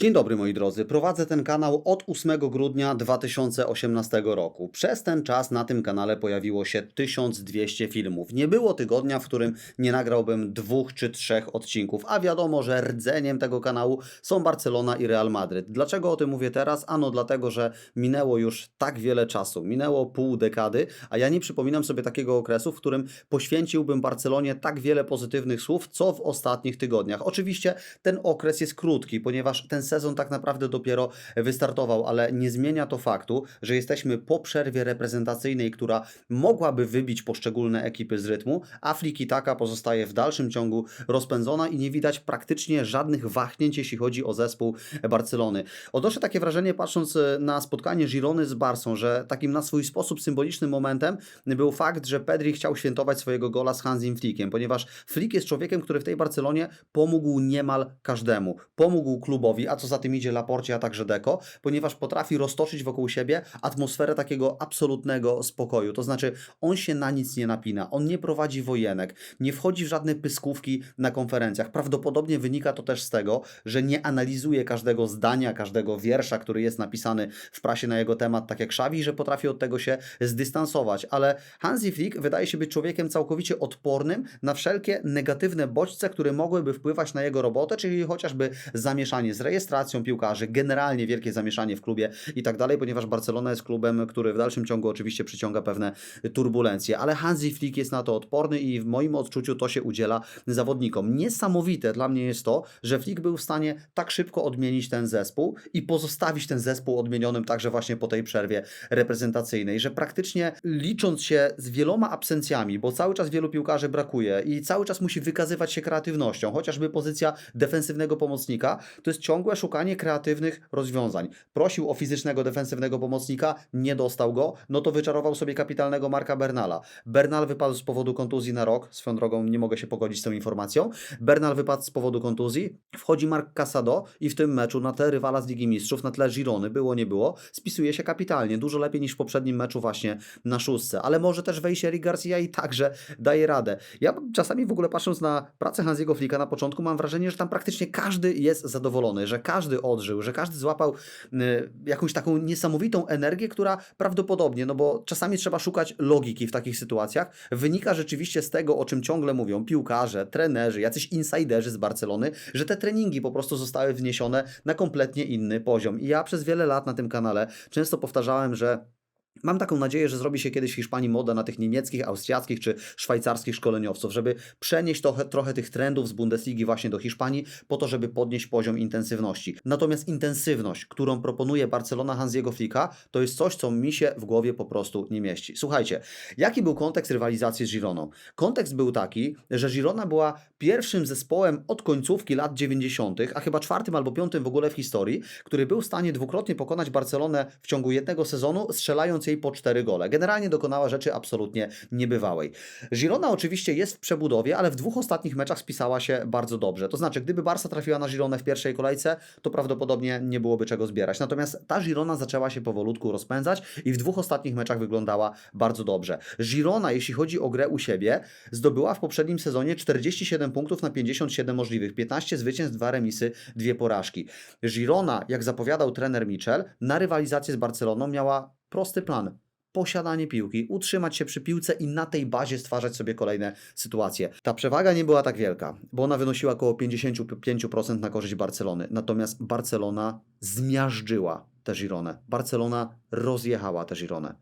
Dzień dobry moi drodzy, prowadzę ten kanał od 8 grudnia 2018 roku. Przez ten czas na tym kanale pojawiło się 1200 filmów. Nie było tygodnia, w którym nie nagrałbym dwóch czy trzech odcinków, a wiadomo, że rdzeniem tego kanału są Barcelona i Real Madryt. Dlaczego o tym mówię teraz? Ano dlatego, że minęło już tak wiele czasu, minęło pół dekady, a ja nie przypominam sobie takiego okresu, w którym poświęciłbym Barcelonie tak wiele pozytywnych słów, co w ostatnich tygodniach. Oczywiście ten okres jest krótki, ponieważ ten sezon tak naprawdę dopiero wystartował, ale nie zmienia to faktu, że jesteśmy po przerwie reprezentacyjnej, która mogłaby wybić poszczególne ekipy z rytmu, a Fliki taka pozostaje w dalszym ciągu rozpędzona i nie widać praktycznie żadnych wahnięć, jeśli chodzi o zespół Barcelony. Odnoszę takie wrażenie, patrząc e, na spotkanie Girony z Barsą, że takim na swój sposób symbolicznym momentem był fakt, że Pedri chciał świętować swojego gola z Hansim Flickiem, ponieważ Flick jest człowiekiem, który w tej Barcelonie pomógł niemal każdemu. Pomógł klubowi, a co za tym idzie Laporcie, a także Deco, ponieważ potrafi roztoczyć wokół siebie atmosferę takiego absolutnego spokoju. To znaczy, on się na nic nie napina, on nie prowadzi wojenek, nie wchodzi w żadne pyskówki na konferencjach. Prawdopodobnie wynika to też z tego, że nie analizuje każdego zdania, każdego wiersza, który jest napisany w prasie na jego temat, tak jak Xavi, że potrafi od tego się zdystansować. Ale Hansi Flick wydaje się być człowiekiem całkowicie odpornym na wszelkie negatywne bodźce, które mogłyby wpływać na jego robotę, czyli chociażby zamieszanie z rejestracją piłkarzy, generalnie wielkie zamieszanie w klubie i tak dalej, ponieważ Barcelona jest klubem, który w dalszym ciągu oczywiście przyciąga pewne turbulencje, ale Hansi Flick jest na to odporny i w moim odczuciu to się udziela zawodnikom. Niesamowite dla mnie jest to, że Flick był w stanie tak szybko odmienić ten zespół i pozostawić ten zespół odmienionym także właśnie po tej przerwie reprezentacyjnej, że praktycznie licząc się z wieloma absencjami, bo cały czas wielu piłkarzy brakuje i cały czas musi wykazywać się kreatywnością, chociażby pozycja defensywnego pomocnika, to jest ciągłe szukanie kreatywnych rozwiązań. Prosił o fizycznego defensywnego pomocnika, nie dostał go, no to wyczarował sobie kapitalnego Marka Bernala. Bernal wypadł z powodu kontuzji na rok, swoją drogą nie mogę się pogodzić z tą informacją. Bernal wypadł z powodu kontuzji, wchodzi Mark Casado i w tym meczu na tle rywala z Ligi Mistrzów, na tle Girony, było nie było, spisuje się kapitalnie, dużo lepiej niż w poprzednim meczu właśnie na szóstce, ale może też wejść Eric Garcia i także daje radę. Ja czasami w ogóle patrząc na pracę Hansiego Flicka na początku mam wrażenie, że tam praktycznie każdy jest zadowolony, że każdy odżył, że każdy złapał y, jakąś taką niesamowitą energię, która prawdopodobnie, no bo czasami trzeba szukać logiki w takich sytuacjach, wynika rzeczywiście z tego, o czym ciągle mówią piłkarze, trenerzy, jacyś insiderzy z Barcelony, że te treningi po prostu zostały wniesione na kompletnie inny poziom. I ja przez wiele lat na tym kanale często powtarzałem, że Mam taką nadzieję, że zrobi się kiedyś w Hiszpanii moda na tych niemieckich, austriackich czy szwajcarskich szkoleniowców, żeby przenieść trochę, trochę tych trendów z Bundesligi właśnie do Hiszpanii, po to, żeby podnieść poziom intensywności. Natomiast intensywność, którą proponuje Barcelona Hansiego Flicka, to jest coś, co mi się w głowie po prostu nie mieści. Słuchajcie, jaki był kontekst rywalizacji z Gironą? Kontekst był taki, że Girona była pierwszym zespołem od końcówki lat 90., a chyba czwartym albo piątym w ogóle w historii, który był w stanie dwukrotnie pokonać Barcelonę w ciągu jednego sezonu, strzelając jej po cztery gole. Generalnie dokonała rzeczy absolutnie niebywałej. Girona oczywiście jest w przebudowie, ale w dwóch ostatnich meczach spisała się bardzo dobrze. To znaczy, gdyby Barca trafiła na Gironę w pierwszej kolejce, to prawdopodobnie nie byłoby czego zbierać. Natomiast ta Girona zaczęła się powolutku rozpędzać i w dwóch ostatnich meczach wyglądała bardzo dobrze. Girona, jeśli chodzi o grę u siebie, zdobyła w poprzednim sezonie 47 punktów na 57 możliwych, 15 zwycięstw, 2 remisy, 2 porażki. Girona, jak zapowiadał trener Mitchell, na rywalizację z Barceloną miała prosty plan. Posiadanie piłki, utrzymać się przy piłce i na tej bazie stwarzać sobie kolejne sytuacje. Ta przewaga nie była tak wielka, bo ona wynosiła około 55% na korzyść Barcelony. Natomiast Barcelona zmiażdżyła tę Gironę. Barcelona rozjechała tę Gironę.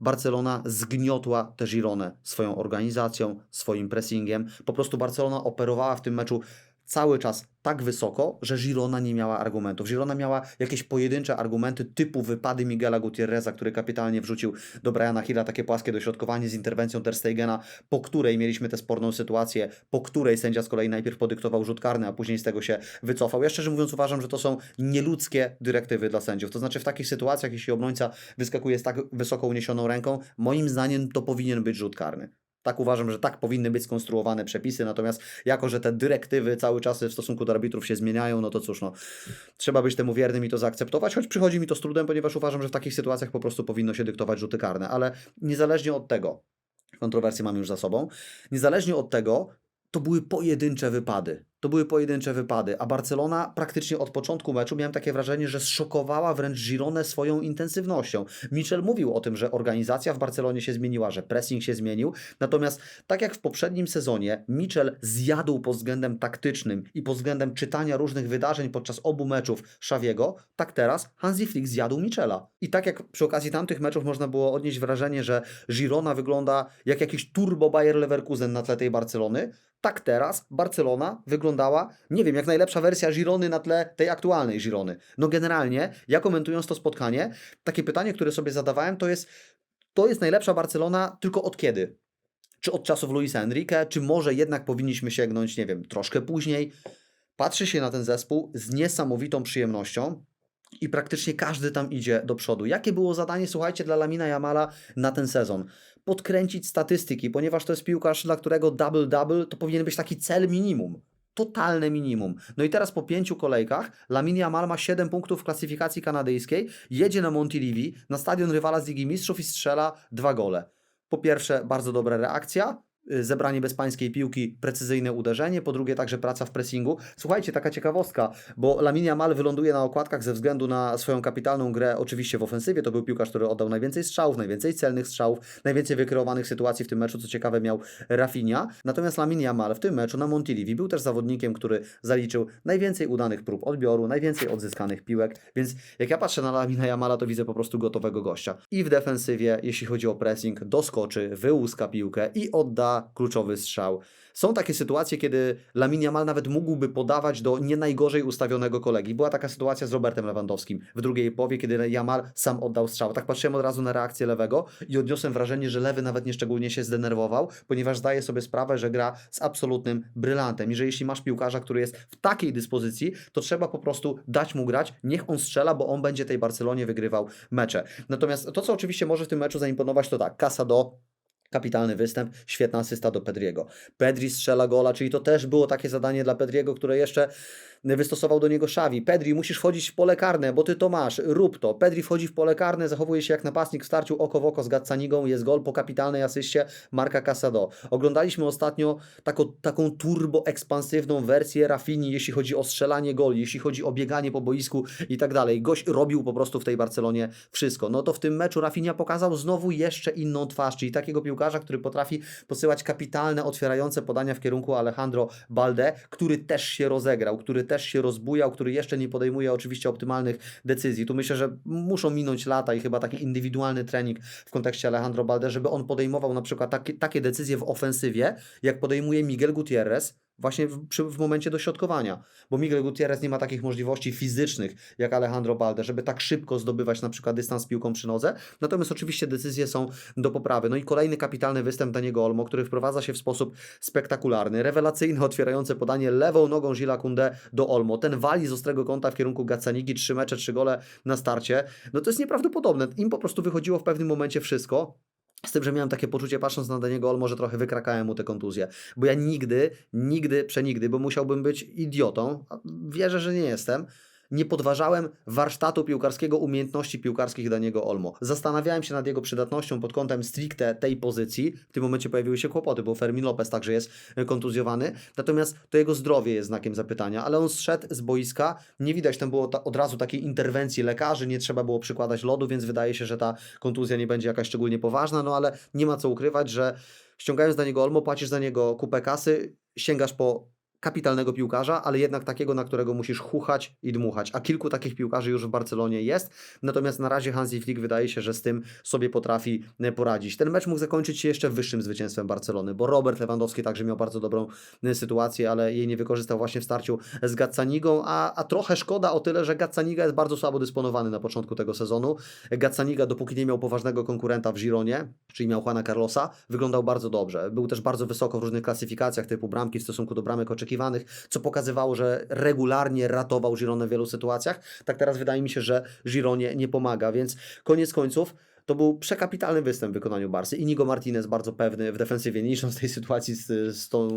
Barcelona zgniotła tę Gironę swoją organizacją, swoim pressingiem. Po prostu Barcelona operowała w tym meczu cały czas tak wysoko, że Girona nie miała argumentów. Girona miała jakieś pojedyncze argumenty typu wypady Miguela Gutierreza, który kapitalnie wrzucił do Briana Hilla takie płaskie dośrodkowanie z interwencją Ter Stegena, po której mieliśmy tę sporną sytuację, po której sędzia z kolei najpierw podyktował rzut karny, a później z tego się wycofał. Ja szczerze mówiąc uważam, że to są nieludzkie dyrektywy dla sędziów. To znaczy w takich sytuacjach, jeśli obrońca wyskakuje z tak wysoko uniesioną ręką, moim zdaniem to powinien być rzut karny. Tak uważam, że tak powinny być skonstruowane przepisy, natomiast jako, że te dyrektywy cały czas w stosunku do arbitrów się zmieniają, no to cóż, no, trzeba być temu wiernym i to zaakceptować, choć przychodzi mi to z trudem, ponieważ uważam, że w takich sytuacjach po prostu powinno się dyktować rzuty karne, ale niezależnie od tego, kontrowersje mamy już za sobą, niezależnie od tego, to były pojedyncze wypady. To były pojedyncze wypady, a Barcelona praktycznie od początku meczu miałem takie wrażenie, że zszokowała wręcz Gironę swoją intensywnością. Michel mówił o tym, że organizacja w Barcelonie się zmieniła, że pressing się zmienił, natomiast tak jak w poprzednim sezonie Michel zjadł pod względem taktycznym i pod względem czytania różnych wydarzeń podczas obu meczów Xaviego, tak teraz Hansi Flick zjadł Michela. I tak jak przy okazji tamtych meczów można było odnieść wrażenie, że Girona wygląda jak jakiś turbo Bayer Leverkusen na tle tej Barcelony, tak teraz Barcelona wyglądała, nie wiem, jak najlepsza wersja Girony na tle tej aktualnej Girony. No generalnie, ja komentując to spotkanie, takie pytanie, które sobie zadawałem, to jest, to jest najlepsza Barcelona tylko od kiedy? Czy od czasów Luisa Enrique, czy może jednak powinniśmy sięgnąć, nie wiem, troszkę później? Patrzy się na ten zespół z niesamowitą przyjemnością i praktycznie każdy tam idzie do przodu. Jakie było zadanie, słuchajcie, dla Lamina Jamala na ten sezon? Podkręcić statystyki, ponieważ to jest piłkarz, dla którego double-double to powinien być taki cel minimum. Totalne minimum. No i teraz po pięciu kolejkach Lamin Yamal ma 7 punktów w klasyfikacji kanadyjskiej, jedzie na Montilivi, na stadion rywala z Ligi Mistrzów i strzela dwa gole. Po pierwsze, bardzo dobra reakcja, zebranie bezpańskiej piłki, precyzyjne uderzenie, po drugie także praca w pressingu. Słuchajcie, taka ciekawostka, bo Lamin Yamal wyląduje na okładkach ze względu na swoją kapitalną grę oczywiście w ofensywie, to był piłkarz, który oddał najwięcej strzałów, najwięcej celnych strzałów, najwięcej wykreowanych sytuacji w tym meczu, co ciekawe miał Rafinha, natomiast Lamin Yamal w tym meczu na Montilivi był też zawodnikiem, który zaliczył najwięcej udanych prób odbioru, najwięcej odzyskanych piłek, więc jak ja patrzę na Lamina Yamala, to widzę po prostu gotowego gościa. I w defensywie, jeśli chodzi o pressing, doskoczy, wyłuska piłkę i odda kluczowy strzał. Są takie sytuacje, kiedy Lamin Yamal nawet mógłby podawać do nie najgorzej ustawionego kolegi. Była taka sytuacja z Robertem Lewandowskim w drugiej połowie, kiedy Yamal sam oddał strzał. Tak patrzyłem od razu na reakcję lewego i odniosłem wrażenie, że lewy nawet nieszczególnie się zdenerwował, ponieważ zdaje sobie sprawę, że gra z absolutnym brylantem i że jeśli masz piłkarza, który jest w takiej dyspozycji, to trzeba po prostu dać mu grać, niech on strzela, bo on będzie tej Barcelonie wygrywał mecze. Natomiast to, co oczywiście może w tym meczu zaimponować, to tak, Casado Kapitalny występ, świetna asysta do Pedriego. Pedri strzela gola, czyli to też było takie zadanie dla Pedriego, które jeszcze wystosował do niego Xavi. Pedri, musisz wchodzić w pole karne, bo ty to masz, rób to. Pedri wchodzi w pole karne, zachowuje się jak napastnik w starciu oko w oko z Gatsanigą, jest gol po kapitalnej asyście Marka Casado. Oglądaliśmy ostatnio taką, taką turbo ekspansywną wersję Rafini, jeśli chodzi o strzelanie goli, jeśli chodzi o bieganie po boisku i tak dalej. Gość robił po prostu w tej Barcelonie wszystko. No to w tym meczu Rafinha pokazał znowu jeszcze inną twarz, czyli takiego piłkarza, który potrafi posyłać kapitalne, otwierające podania w kierunku Alejandro Balde, który też się rozegrał, który też się rozbujał, który jeszcze nie podejmuje oczywiście optymalnych decyzji. Tu myślę, że muszą minąć lata i chyba taki indywidualny trening w kontekście Alejandro Balde, żeby on podejmował na przykład takie, takie decyzje w ofensywie, jak podejmuje Miguel Gutierrez, właśnie w, przy, w momencie dośrodkowania, bo Miguel Gutierrez nie ma takich możliwości fizycznych jak Alejandro Balde, żeby tak szybko zdobywać na przykład dystans piłką przy nodze, natomiast oczywiście decyzje są do poprawy. No i kolejny kapitalny występ Daniego Olmo, który wprowadza się w sposób spektakularny, rewelacyjne, otwierające podanie lewą nogą Gila Kunde do Olmo, ten wali z ostrego kąta w kierunku Gacanigi, trzy mecze, trzy gole na starcie, no to jest nieprawdopodobne, im po prostu wychodziło w pewnym momencie wszystko, z tym, że miałem takie poczucie, patrząc na Daniego Olmo, że trochę wykrakałem mu te kontuzje. Bo ja nigdy, nigdy, przenigdy, bo musiałbym być idiotą, wierzę, że nie jestem, nie podważałem warsztatu piłkarskiego, umiejętności piłkarskich Daniego Olmo. Zastanawiałem się nad jego przydatnością pod kątem stricte tej pozycji. W tym momencie pojawiły się kłopoty, bo Fermin Lopez także jest kontuzjowany. Natomiast to jego zdrowie jest znakiem zapytania, ale on zszedł z boiska. Nie widać tam było ta, od razu takiej interwencji lekarzy, nie trzeba było przykładać lodu, więc wydaje się, że ta kontuzja nie będzie jakaś szczególnie poważna, no ale nie ma co ukrywać, że ściągając za niego Olmo, płacisz za niego kupę kasy, sięgasz po kapitalnego piłkarza, ale jednak takiego, na którego musisz chuchać i dmuchać. A kilku takich piłkarzy już w Barcelonie jest. Natomiast na razie Hansi Flick wydaje się, że z tym sobie potrafi e, poradzić. Ten mecz mógł zakończyć się jeszcze wyższym zwycięstwem Barcelony, bo Robert Lewandowski także miał bardzo dobrą e, sytuację, ale jej nie wykorzystał właśnie w starciu z Gatsanigą, a, a trochę szkoda o tyle, że Gatsaniga jest bardzo słabo dysponowany na początku tego sezonu. Gatsaniga, dopóki nie miał poważnego konkurenta w Gironie, czyli miał Juana Carlosa, wyglądał bardzo dobrze. Był też bardzo wysoko w różnych klasyfikacjach typu bramki w stosunku do bramek oczekiwanych, co pokazywało, że regularnie ratował Gironę w wielu sytuacjach. Tak teraz wydaje mi się, że Gironie nie pomaga, więc koniec końców to był przekapitalny występ w wykonaniu Barsy. Inigo Martinez bardzo pewny w defensywie, nie licząc tej sytuacji z, z tą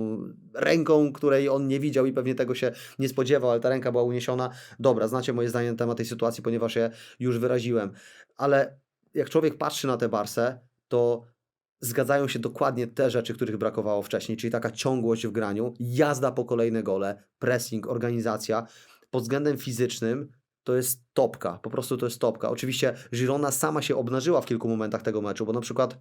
ręką, której on nie widział i pewnie tego się nie spodziewał, ale ta ręka była uniesiona. Dobra, znacie moje zdanie na temat tej sytuacji, ponieważ je już wyraziłem. Ale jak człowiek patrzy na tę Barsę, to zgadzają się dokładnie te rzeczy, których brakowało wcześniej, czyli taka ciągłość w graniu, jazda po kolejne gole, pressing, organizacja. Pod względem fizycznym to jest topka, po prostu to jest topka. Oczywiście Girona sama się obnażyła w kilku momentach tego meczu, bo na przykład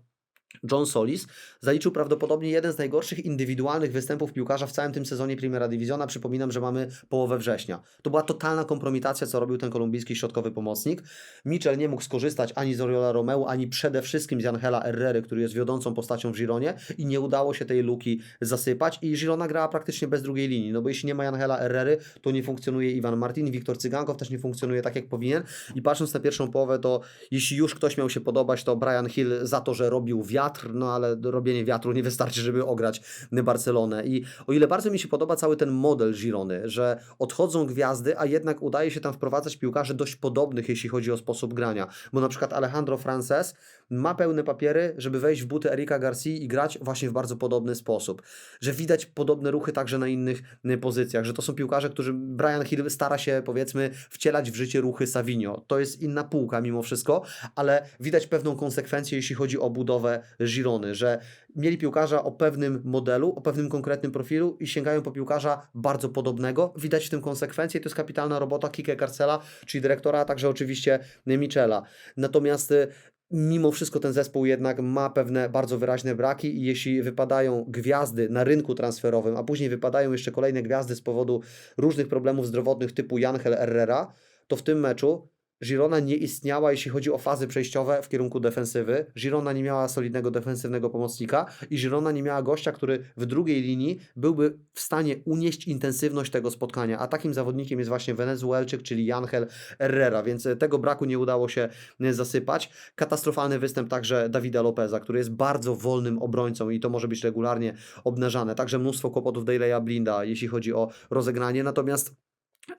John Solis zaliczył prawdopodobnie jeden z najgorszych indywidualnych występów piłkarza w całym tym sezonie Primera Divisiona. Przypominam, że mamy połowę września. To była totalna kompromitacja, co robił ten kolumbijski środkowy pomocnik. Mitchell nie mógł skorzystać ani z Oriola Romeu, ani przede wszystkim z Angela Herrery, który jest wiodącą postacią w Gironie i nie udało się tej luki zasypać i Girona grała praktycznie bez drugiej linii, no bo jeśli nie ma Angela Herrery, to nie funkcjonuje Iwan Martin, Wiktor Cygankow też nie funkcjonuje tak jak powinien i patrząc na pierwszą połowę, to jeśli już ktoś miał się podobać, to Brian Hill za to, że robił wiatr, no ale robienie wiatru nie wystarczy, żeby ograć Barcelonę. I o ile bardzo mi się podoba cały ten model Girony, że odchodzą gwiazdy, a jednak udaje się tam wprowadzać piłkarzy dość podobnych, jeśli chodzi o sposób grania. Bo na przykład Alejandro Frances ma pełne papiery, żeby wejść w buty Erika Garcia i grać właśnie w bardzo podobny sposób. Że widać podobne ruchy także na innych y, pozycjach, że to są piłkarze, którzy Brian Hill stara się powiedzmy wcielać w życie ruchy Savinio. To jest inna półka mimo wszystko, ale widać pewną konsekwencję, jeśli chodzi o budowę Girony, że mieli piłkarza o pewnym modelu, o pewnym konkretnym profilu i sięgają po piłkarza bardzo podobnego. Widać w tym konsekwencję, to jest kapitalna robota Kike Carcela, czyli dyrektora, a także oczywiście Michela. Natomiast y, mimo wszystko ten zespół jednak ma pewne bardzo wyraźne braki i jeśli wypadają gwiazdy na rynku transferowym, a później wypadają jeszcze kolejne gwiazdy z powodu różnych problemów zdrowotnych typu Janhel Herrera, to w tym meczu Girona nie istniała, jeśli chodzi o fazy przejściowe w kierunku defensywy. Girona nie miała solidnego defensywnego pomocnika i Girona nie miała gościa, który w drugiej linii byłby w stanie unieść intensywność tego spotkania. A takim zawodnikiem jest właśnie Wenezuelczyk, czyli Angel Herrera, więc tego braku nie udało się zasypać. Katastrofalny występ także Dawida Lopeza, który jest bardzo wolnym obrońcą i to może być regularnie obnażane. Także mnóstwo kłopotów Daleya Blinda, jeśli chodzi o rozegranie. Natomiast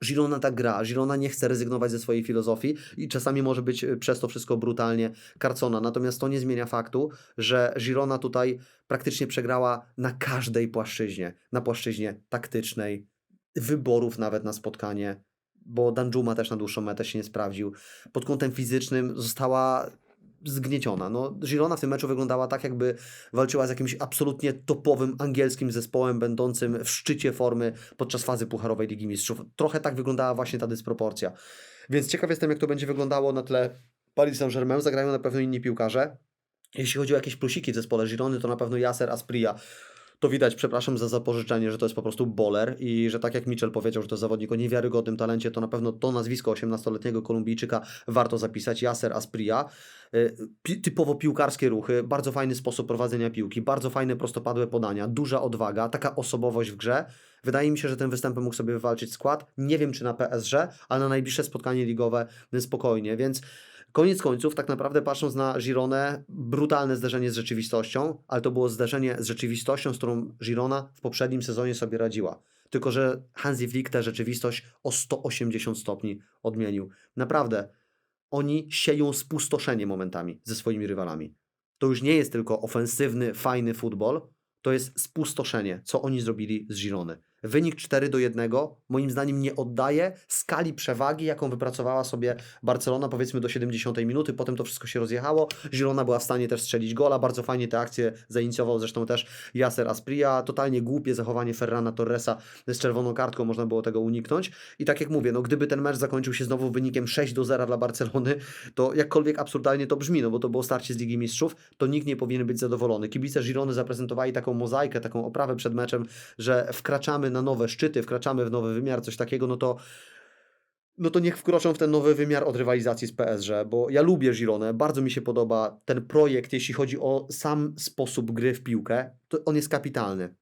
Girona tak gra, Girona nie chce rezygnować ze swojej filozofii i czasami może być y, przez to wszystko brutalnie karcona. Natomiast to nie zmienia faktu, że Girona tutaj praktycznie przegrała na każdej płaszczyźnie. Na płaszczyźnie taktycznej, wyborów nawet na spotkanie, bo Danjuma też na dłuższą metę się nie sprawdził. Pod kątem fizycznym została zgnieciona. No, Girona w tym meczu wyglądała tak, jakby walczyła z jakimś absolutnie topowym angielskim zespołem, będącym w szczycie formy podczas fazy Pucharowej Ligi Mistrzów. Trochę tak wyglądała właśnie ta dysproporcja. Więc ciekaw jestem, jak to będzie wyglądało na tle Paris Saint-Germain. Zagrają na pewno inni piłkarze. Jeśli chodzi o jakieś plusiki w zespole Girony, to na pewno Jaser Aspria to widać, przepraszam za zapożyczenie, że to jest po prostu boler i że tak jak Mitchell powiedział, że to zawodnik o niewiarygodnym talencie, to na pewno to nazwisko 18-letniego Kolumbijczyka warto zapisać, Jaser Aspria. Pi typowo piłkarskie ruchy, bardzo fajny sposób prowadzenia piłki, bardzo fajne prostopadłe podania, duża odwaga, taka osobowość w grze. Wydaje mi się, że ten występem mógł sobie wywalczyć skład. Nie wiem, czy na PSG, ale na najbliższe spotkanie ligowe spokojnie, więc Koniec końców, tak naprawdę patrząc na Gironę, brutalne zderzenie z rzeczywistością, ale to było zderzenie z rzeczywistością, z którą Girona w poprzednim sezonie sobie radziła. Tylko, że Hansi Flick tę rzeczywistość o 180 stopni odmienił. Naprawdę, oni sieją spustoszenie momentami ze swoimi rywalami. To już nie jest tylko ofensywny, fajny futbol, to jest spustoszenie, co oni zrobili z Girony. Wynik 4 do 1 moim zdaniem nie oddaje skali przewagi, jaką wypracowała sobie Barcelona powiedzmy do 70 minuty. Potem to wszystko się rozjechało. Girona była w stanie też strzelić gola. Bardzo fajnie te akcje zainicjował zresztą też Jaser Aspria. Totalnie głupie zachowanie Ferrana Torresa z czerwoną kartką. Można było tego uniknąć. I tak jak mówię, no gdyby ten mecz zakończył się znowu wynikiem 6 do 0 dla Barcelony, to jakkolwiek absurdalnie to brzmi, no bo to było starcie z Ligi Mistrzów, to nikt nie powinien być zadowolony. Kibice Girony zaprezentowali taką mozaikę, taką oprawę przed meczem, że wkraczamy na na nowe szczyty, wkraczamy w nowy wymiar, coś takiego, no to no to niech wkroczą w ten nowy wymiar od rywalizacji z PSG, bo ja lubię Gironę, bardzo mi się podoba ten projekt, jeśli chodzi o sam sposób gry w piłkę, to on jest kapitalny.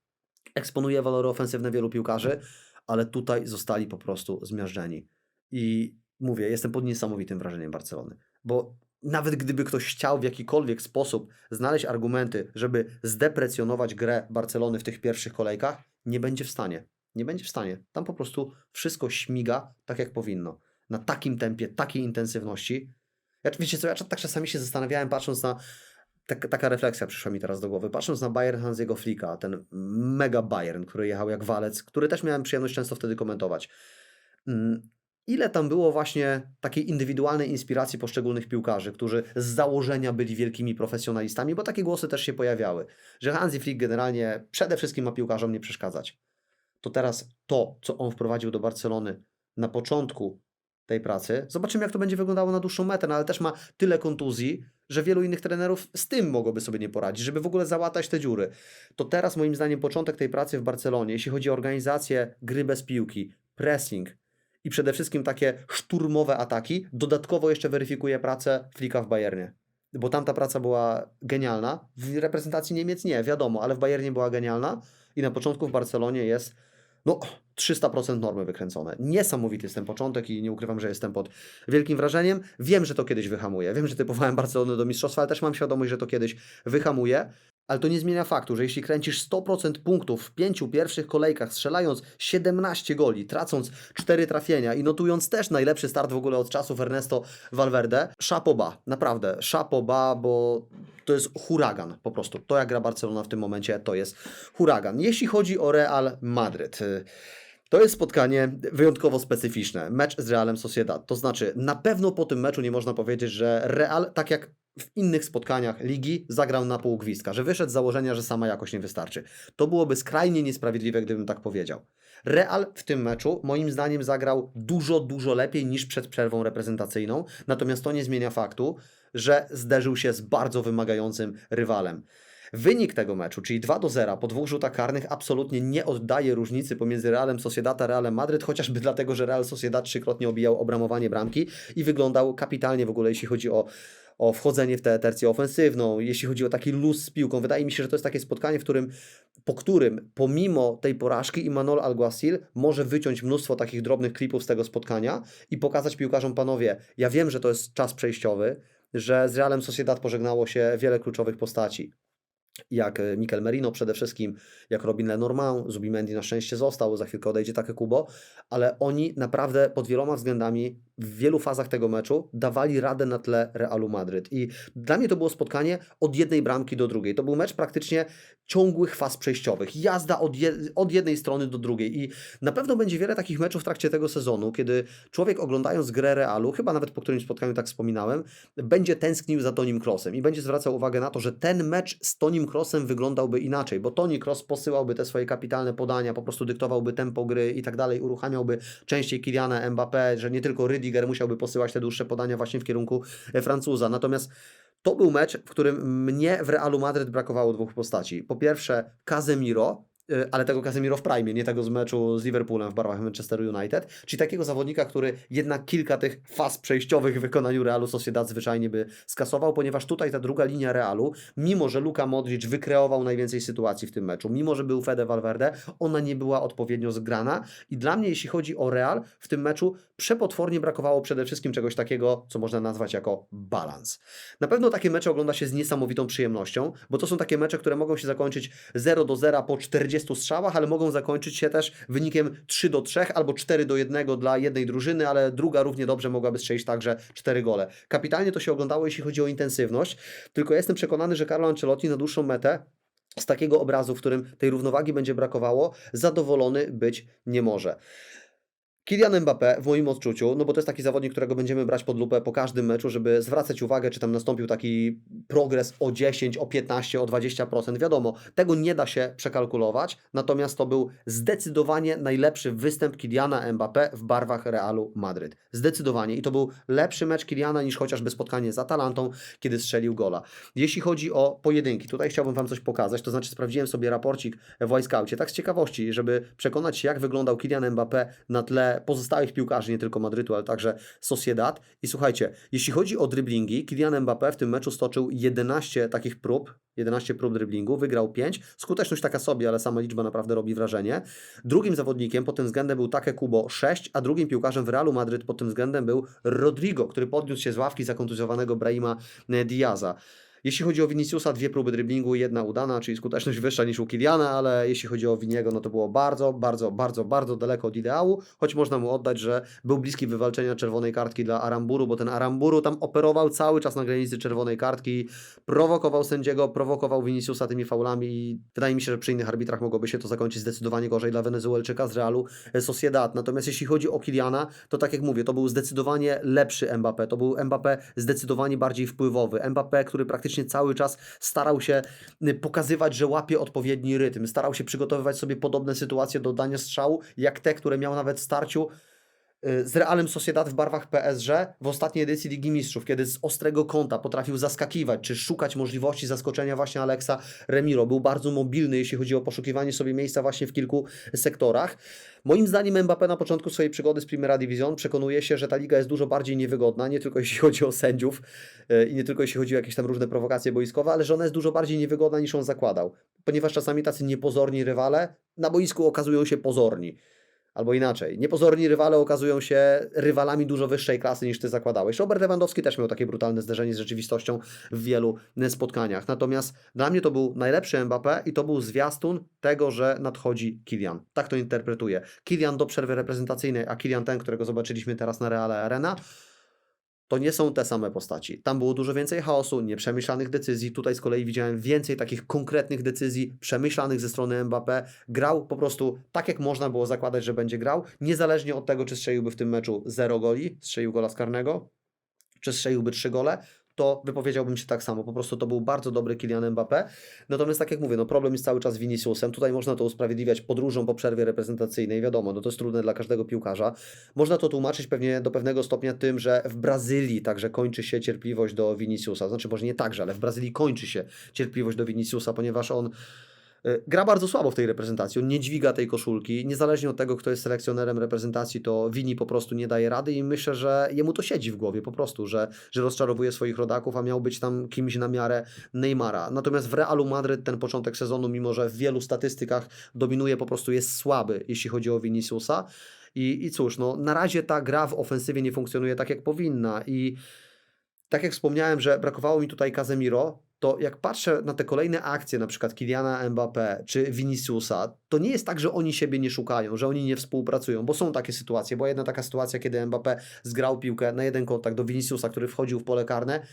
Eksponuje walory ofensywne wielu piłkarzy, ale tutaj zostali po prostu zmiażdżeni. I mówię, jestem pod niesamowitym wrażeniem Barcelony, bo nawet gdyby ktoś chciał w jakikolwiek sposób znaleźć argumenty, żeby zdeprecjonować grę Barcelony w tych pierwszych kolejkach, nie będzie w stanie. Nie będzie w stanie. Tam po prostu wszystko śmiga tak, jak powinno. Na takim tempie, takiej intensywności. Ja, wiecie co, ja tak czasami się zastanawiałem, patrząc na. Tak, taka refleksja przyszła mi teraz do głowy. Patrząc na Bayern Hansiego Flika, ten mega Bayern, który jechał jak walec, który też miałem przyjemność często wtedy komentować. Ile tam było właśnie takiej indywidualnej inspiracji poszczególnych piłkarzy, którzy z założenia byli wielkimi profesjonalistami, bo takie głosy też się pojawiały, że Hansi Flick generalnie przede wszystkim ma piłkarzom nie przeszkadzać. To teraz to, co on wprowadził do Barcelony na początku tej pracy, zobaczymy jak to będzie wyglądało na dłuższą metę, no ale też ma tyle kontuzji, że wielu innych trenerów z tym mogłoby sobie nie poradzić, żeby w ogóle załatać te dziury. To teraz moim zdaniem początek tej pracy w Barcelonie, jeśli chodzi o organizację gry bez piłki, pressing, i przede wszystkim takie szturmowe ataki, dodatkowo jeszcze weryfikuje pracę Flika w Bayernie. Bo tamta praca była genialna. W reprezentacji Niemiec nie, wiadomo, ale w Bayernie była genialna i na początku w Barcelonie jest no 300% normy wykręcone. Niesamowity jest ten początek i nie ukrywam, że jestem pod wielkim wrażeniem. Wiem, że to kiedyś wyhamuje. Wiem, że typowałem Barcelonę do mistrzostwa, ale też mam świadomość, że to kiedyś wyhamuje. Ale to nie zmienia faktu, że jeśli kręcisz 100% punktów w pięciu pierwszych kolejkach, strzelając 17 goli, tracąc 4 trafienia i notując też najlepszy start w ogóle od czasów Ernesto Valverde, szapoba, naprawdę, szapoba, bo to jest huragan po prostu. To jak gra Barcelona w tym momencie, to jest huragan. Jeśli chodzi o Real Madryt, y, to jest spotkanie wyjątkowo specyficzne. Mecz z Realem Sociedad. To znaczy, na pewno po tym meczu nie można powiedzieć, że Real, tak jak w innych spotkaniach ligi, zagrał na pół gwizdka, że wyszedł z założenia, że sama jakość nie wystarczy. To byłoby skrajnie niesprawiedliwe, gdybym tak powiedział. Real w tym meczu, moim zdaniem, zagrał dużo, dużo lepiej niż przed przerwą reprezentacyjną, natomiast to nie zmienia faktu, że zderzył się z bardzo wymagającym rywalem. Wynik tego meczu, czyli 2 do 0 po dwóch rzutach karnych, absolutnie nie oddaje różnicy pomiędzy Realem Sociedad a Realem Madryt, chociażby dlatego, że Real Sociedad trzykrotnie obijał obramowanie bramki i wyglądał kapitalnie w ogóle, jeśli chodzi o o wchodzenie w tę tercję ofensywną, jeśli chodzi o taki luz z piłką. Wydaje mi się, że to jest takie spotkanie, w którym, po którym pomimo tej porażki Imanol Alguacil może wyciąć mnóstwo takich drobnych klipów z tego spotkania i pokazać piłkarzom, panowie, ja wiem, że to jest czas przejściowy, że z Realem Sociedad pożegnało się wiele kluczowych postaci jak e, Mikel Merino przede wszystkim, jak Robin Lenormand, Zubimendi na szczęście został, za chwilkę odejdzie takie Kubo, ale oni naprawdę pod wieloma względami w wielu fazach tego meczu dawali radę na tle Realu Madryt. I dla mnie to było spotkanie od jednej bramki do drugiej. To był mecz praktycznie ciągłych faz przejściowych, jazda od, je, od jednej strony do drugiej. I na pewno będzie wiele takich meczów w trakcie tego sezonu, kiedy człowiek oglądając grę Realu, chyba nawet po którymś spotkaniu tak wspominałem, będzie tęsknił za Tonim Kroosem i będzie zwracał uwagę na to, że ten mecz z Tonim Kroosem wyglądałby inaczej, bo Toni Kroos posyłałby te swoje kapitalne podania, po prostu dyktowałby tempo gry i tak dalej, uruchamiałby częściej Kiliana Mbappé, że nie tylko Rydiger musiałby posyłać te dłuższe podania właśnie w kierunku e, Francuza. Natomiast to był mecz, w którym mnie w Realu Madryt brakowało dwóch postaci. Po pierwsze Casemiro, ale tego Casemiro w prime, nie tego z meczu z Liverpoolem w barwach Manchester United, czyli takiego zawodnika, który jednak kilka tych faz przejściowych w wykonaniu Realu Sociedad zwyczajnie by skasował, ponieważ tutaj ta druga linia Realu, mimo że Luka Modric wykreował najwięcej sytuacji w tym meczu, mimo że był Fede Valverde, ona nie była odpowiednio zgrana i dla mnie, jeśli chodzi o Real, w tym meczu przepotwornie brakowało przede wszystkim czegoś takiego, co można nazwać jako balans. Na pewno takie mecze ogląda się z niesamowitą przyjemnością, bo to są takie mecze, które mogą się zakończyć 0 do 0 po 40 40 strzałach, ale mogą zakończyć się też wynikiem 3 do 3 albo 4 do 1 dla jednej drużyny, ale druga równie dobrze mogłaby strzelić także 4 gole. Kapitalnie to się oglądało, jeśli chodzi o intensywność, tylko jestem przekonany, że Carlo Ancelotti na dłuższą metę z takiego obrazu, w którym tej równowagi będzie brakowało, zadowolony być nie może. Kylian Mbappé w moim odczuciu, no bo to jest taki zawodnik, którego będziemy brać pod lupę po każdym meczu, żeby zwracać uwagę, czy tam nastąpił taki progres o 10, o 15, o 20%. Wiadomo, tego nie da się przekalkulować, natomiast to był zdecydowanie najlepszy występ Kyliana Mbappé w barwach Realu Madryt. Zdecydowanie. I to był lepszy mecz Kyliana niż chociażby spotkanie z Atalantą, kiedy strzelił gola. Jeśli chodzi o pojedynki, tutaj chciałbym Wam coś pokazać, to znaczy sprawdziłem sobie raporcik w iScoucie, tak z ciekawości, żeby przekonać się, jak wyglądał Kylian Mbappé na tle pozostałych piłkarzy, nie tylko Madrytu, ale także Sociedad. I słuchajcie, jeśli chodzi o driblingi, Kylian Mbappé w tym meczu stoczył 11 takich prób, 11 prób driblingu, wygrał 5. Skuteczność taka sobie, ale sama liczba naprawdę robi wrażenie. Drugim zawodnikiem pod tym względem był Take Kubo 6, a drugim piłkarzem w Realu Madryt pod tym względem był Rodrigo, który podniósł się z ławki zakontuzjowanego Brahima Diaza. Jeśli chodzi o Viniciusa, dwie próby driblingu, jedna udana, czyli skuteczność wyższa niż u Kiliana, ale jeśli chodzi o Winiego, no to było bardzo, bardzo, bardzo, bardzo daleko od ideału, choć można mu oddać, że był bliski wywalczenia czerwonej kartki dla Aramburu, bo ten Aramburu tam operował cały czas na granicy czerwonej kartki, prowokował sędziego, prowokował Viniciusa tymi faulami i wydaje mi się, że przy innych arbitrach mogłoby się to zakończyć zdecydowanie gorzej dla Wenezuelczyka z Realu Sociedad. Natomiast jeśli chodzi o Kiliana, to tak jak mówię, to był zdecydowanie lepszy Mbappé, to był Mbappé zdecydowanie bardziej wpływowy, Mbappé, który praktycznie cały czas starał się y, pokazywać, że łapie odpowiedni rytm, starał się przygotowywać sobie podobne sytuacje do dania strzału, jak te, które miał nawet w starciu z Realem Sociedad w barwach PSG w ostatniej edycji Ligi Mistrzów, kiedy z ostrego kąta potrafił zaskakiwać, czy szukać możliwości zaskoczenia właśnie Aleksa Remiro. Był bardzo mobilny, jeśli chodzi o poszukiwanie sobie miejsca właśnie w kilku sektorach. Moim zdaniem Mbappé na początku swojej przygody z Primera Division przekonuje się, że ta liga jest dużo bardziej niewygodna, nie tylko jeśli chodzi o sędziów y, i nie tylko jeśli chodzi o jakieś tam różne prowokacje boiskowe, ale że ona jest dużo bardziej niewygodna niż on zakładał. Ponieważ czasami tacy niepozorni rywale na boisku okazują się pozorni. Albo inaczej, niepozorni rywale okazują się rywalami dużo wyższej klasy niż ty zakładałeś. Robert Lewandowski też miał takie brutalne zderzenie z rzeczywistością w wielu e, spotkaniach. Natomiast dla mnie to był najlepszy Mbappé i to był zwiastun tego, że nadchodzi Kylian. Tak to interpretuję. Kylian do przerwy reprezentacyjnej, a Kylian ten, którego zobaczyliśmy teraz na Reale Arena, to nie są te same postaci. Tam było dużo więcej chaosu, nieprzemyślanych decyzji. Tutaj z kolei widziałem więcej takich konkretnych decyzji, przemyślanych ze strony Mbappé. Grał po prostu tak, jak można było zakładać, że będzie grał, niezależnie od tego, czy strzeliłby w tym meczu 0 goli, strzelił gola z karnego, czy strzeliłby 3 gole, to wypowiedziałbym się tak samo. Po prostu to był bardzo dobry Kylian Mbappé. Natomiast tak jak mówię, no problem jest cały czas z Viniciusem. Tutaj można to usprawiedliwiać podróżą po przerwie reprezentacyjnej. Wiadomo, no to jest trudne dla każdego piłkarza. Można to tłumaczyć pewnie do pewnego stopnia tym, że w Brazylii także kończy się cierpliwość do Viniciusa. Znaczy może nie także, ale w Brazylii kończy się cierpliwość do Viniciusa, ponieważ on gra bardzo słabo w tej reprezentacji. On nie dźwiga tej koszulki. Niezależnie od tego, kto jest selekcjonerem reprezentacji, to Wini po prostu nie daje rady i myślę, że jemu to siedzi w głowie po prostu, że, że rozczarowuje swoich rodaków, a miał być tam kimś na miarę Neymara. Natomiast w Realu Madryt ten początek sezonu, mimo że w wielu statystykach dominuje, po prostu jest słaby, jeśli chodzi o Viniciusa. I, I cóż, no, na razie ta gra w ofensywie nie funkcjonuje tak, jak powinna i tak jak wspomniałem, że brakowało mi tutaj Casemiro, to jak patrzę na te kolejne akcje, na przykład Kyliana Mbappé czy Viniciusa, to nie jest tak, że oni siebie nie szukają, że oni nie współpracują, bo są takie sytuacje. Była jedna taka sytuacja, kiedy Mbappé zgrał piłkę na jeden kontakt do Viniciusa, który wchodził w pole karne.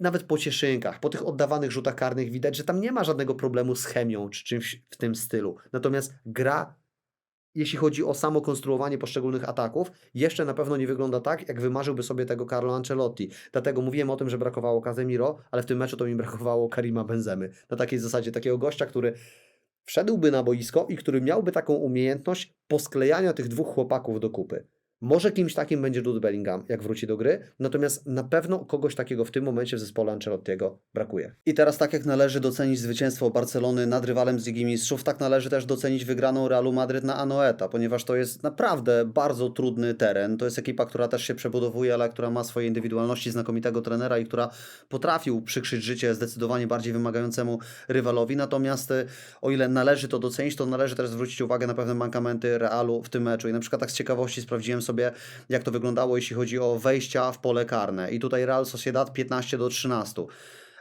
Nawet po cieszynkach, po tych oddawanych rzutach karnych widać, że tam nie ma żadnego problemu z chemią czy czymś w tym stylu. Natomiast gra jeśli chodzi o samo konstruowanie poszczególnych ataków, jeszcze na pewno nie wygląda tak, jak wymarzyłby sobie tego Carlo Ancelotti. Dlatego mówiłem o tym, że brakowało Casemiro, ale w tym meczu to mi brakowało Karima Benzemy. Na takiej zasadzie takiego gościa, który wszedłby na boisko i który miałby taką umiejętność posklejania tych dwóch chłopaków do kupy. Może kimś takim będzie Jude Bellingham, jak wróci do gry, natomiast na pewno kogoś takiego w tym momencie w zespole Ancelottiego brakuje. I teraz tak jak należy docenić zwycięstwo Barcelony nad rywalem z Ligi Mistrzów, tak należy też docenić wygraną Realu Madryt na Anoeta, ponieważ to jest naprawdę bardzo trudny teren. To jest ekipa, która też się przebudowuje, ale która ma swoje indywidualności znakomitego trenera i która potrafił przykrzyć życie zdecydowanie bardziej wymagającemu rywalowi. Natomiast y, o ile należy to docenić, to należy też zwrócić uwagę na pewne mankamenty Realu w tym meczu. I na przykład tak z ciekawości sprawdziłem sobie jak to wyglądało, jeśli chodzi o wejścia w pole karne. I tutaj Real Sociedad 15 do 13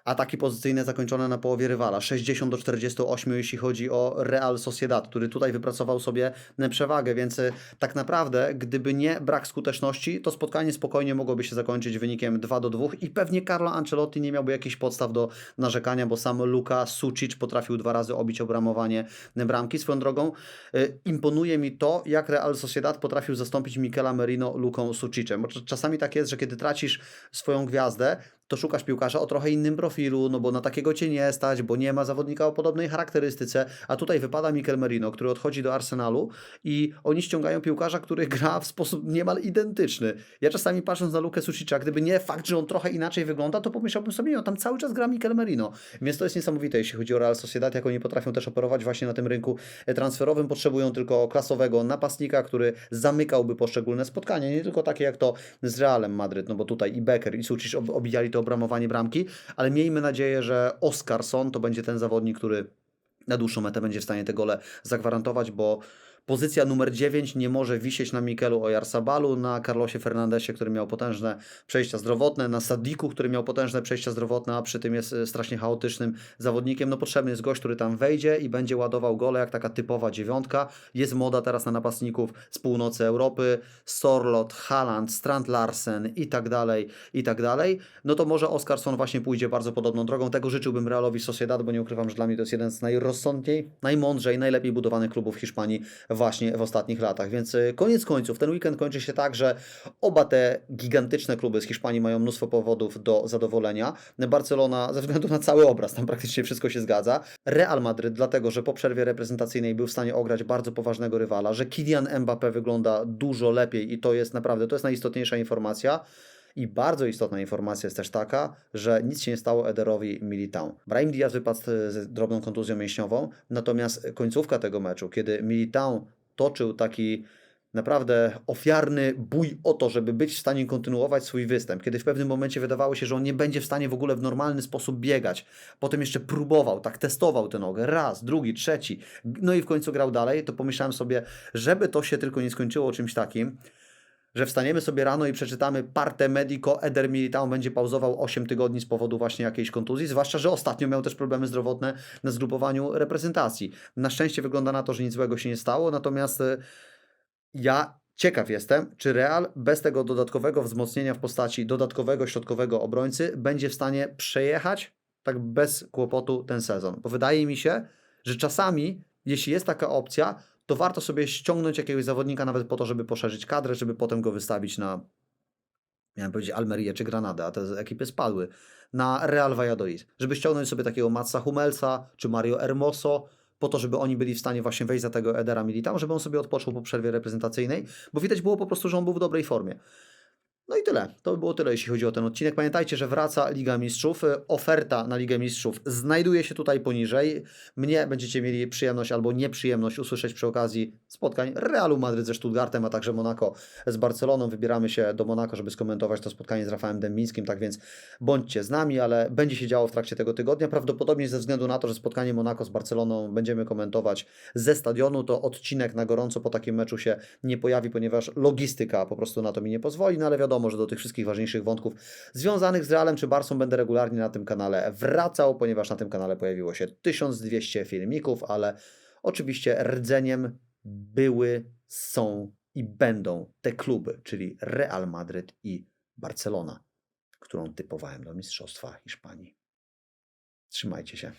ataki pozycyjne zakończone na połowie rywala, 60 do 48 jeśli chodzi o Real Sociedad, który tutaj wypracował sobie przewagę, więc y, tak naprawdę gdyby nie brak skuteczności, to spotkanie spokojnie mogłoby się zakończyć wynikiem 2 do 2 i pewnie Carlo Ancelotti nie miałby jakichś podstaw do narzekania, bo sam Luka Sucic potrafił dwa razy obić obramowanie bramki. Swoją drogą y, imponuje mi to, jak Real Sociedad potrafił zastąpić Michela Merino Luką Sucicem. Czasami tak jest, że kiedy tracisz swoją gwiazdę, to szukasz piłkarza o trochę innym profilu, no bo na takiego cię nie stać, bo nie ma zawodnika o podobnej charakterystyce, a tutaj wypada Mikel Merino, który odchodzi do Arsenalu i oni ściągają piłkarza, który gra w sposób niemal identyczny. Ja czasami patrząc na Lukę Susicza, gdyby nie fakt, że on trochę inaczej wygląda, to pomyślałbym sobie, no tam cały czas gra Mikel Merino, więc to jest niesamowite, jeśli chodzi o Real Sociedad, jak oni potrafią też operować właśnie na tym rynku transferowym, potrzebują tylko klasowego napastnika, który zamykałby poszczególne spotkania, nie tylko takie jak to z Realem Madryt, no bo tutaj i Becker i Sucic ob- obijali to obramowanie bramki, ale miejmy nadzieję, że Oscarson to będzie ten zawodnik, który na dłuższą metę będzie w stanie te gole zagwarantować, bo Pozycja numer 9 nie może wisieć na Mikelu Oyarsabalu, na Carlosie Fernandesie, który miał potężne przejścia zdrowotne, na Sadiku, który miał potężne przejścia zdrowotne, a przy tym jest e, strasznie chaotycznym zawodnikiem. No potrzebny jest gość, który tam wejdzie i będzie ładował gole jak taka typowa dziewiątka. Jest moda teraz na napastników z północy Europy, Sorlot, Haaland, Strand Larsen i tak dalej, i tak dalej. No to może Oscarson właśnie pójdzie bardzo podobną drogą. Tego życzyłbym Realowi Sociedad, bo nie ukrywam, że dla mnie to jest jeden z najrozsądniej, najmądrzej, najlepiej budowanych klubów Hiszpanii właśnie w ostatnich latach. Więc y, koniec końców, ten weekend kończy się tak, że oba te gigantyczne kluby z Hiszpanii mają mnóstwo powodów do zadowolenia. Barcelona ze względu na cały obraz, tam praktycznie wszystko się zgadza. Real Madryt dlatego, że po przerwie reprezentacyjnej był w stanie ograć bardzo poważnego rywala, że Kylian Mbappé wygląda dużo lepiej i to jest naprawdę, to jest najistotniejsza informacja. I bardzo istotna informacja jest też taka, że nic się nie stało Ederowi Militão. Brahim Diaz wypadł z drobną kontuzją mięśniową, natomiast końcówka tego meczu, kiedy Militão toczył taki naprawdę ofiarny bój o to, żeby być w stanie kontynuować swój występ, kiedy w pewnym momencie wydawało się, że on nie będzie w stanie w ogóle w normalny sposób biegać. Potem jeszcze próbował, tak testował tę nogę, raz, drugi, trzeci, no i w końcu grał dalej, to pomyślałem sobie, żeby to się tylko nie skończyło czymś takim, że wstaniemy sobie rano i przeczytamy parte medico, Eder Militao będzie pauzował 8 tygodni z powodu właśnie jakiejś kontuzji, zwłaszcza, że ostatnio miał też problemy zdrowotne na zgrupowaniu reprezentacji. Na szczęście wygląda na to, że nic złego się nie stało, natomiast e, ja ciekaw jestem, czy Real bez tego dodatkowego wzmocnienia w postaci dodatkowego środkowego obrońcy będzie w stanie przejechać tak bez kłopotu ten sezon. Bo wydaje mi się, że czasami, jeśli jest taka opcja, to warto sobie ściągnąć jakiegoś zawodnika nawet po to, żeby poszerzyć kadrę, żeby potem go wystawić na, miałem powiedzieć Almerię czy Granadę, a te ekipy spadły, na Real Valladolid. Żeby ściągnąć sobie takiego Matsa Hummelsa czy Mario Hermoso, po to, żeby oni byli w stanie właśnie wejść za tego Edera Militao, żeby on sobie odpoczął po przerwie reprezentacyjnej, bo widać było po prostu, że on był w dobrej formie. No i tyle. To by było tyle, jeśli chodzi o ten odcinek. Pamiętajcie, że wraca Liga Mistrzów. Y, Oferta na Ligę Mistrzów znajduje się tutaj poniżej. Mnie będziecie mieli przyjemność albo nieprzyjemność usłyszeć przy okazji spotkań Realu Madryt ze Stuttgartem, a także Monako z Barceloną. Wybieramy się do Monako, żeby skomentować to spotkanie z Rafałem Dębińskim, tak więc bądźcie z nami, ale będzie się działo w trakcie tego tygodnia. Prawdopodobnie ze względu na to, że spotkanie Monako z Barceloną będziemy komentować ze stadionu, to odcinek na gorąco po takim meczu się nie pojawi, ponieważ logistyka po prostu na to mi nie pozwoli, no ale wiadomo, że do tych wszystkich ważniejszych wątków związanych z Realem czy Barsą będę regularnie na tym kanale wracał, ponieważ na tym kanale pojawiło się 1200 filmików, ale oczywiście rdzeniem były, są i będą te kluby, czyli Real Madryt i Barcelona, którą typowałem do Mistrzostwa Hiszpanii. Trzymajcie się.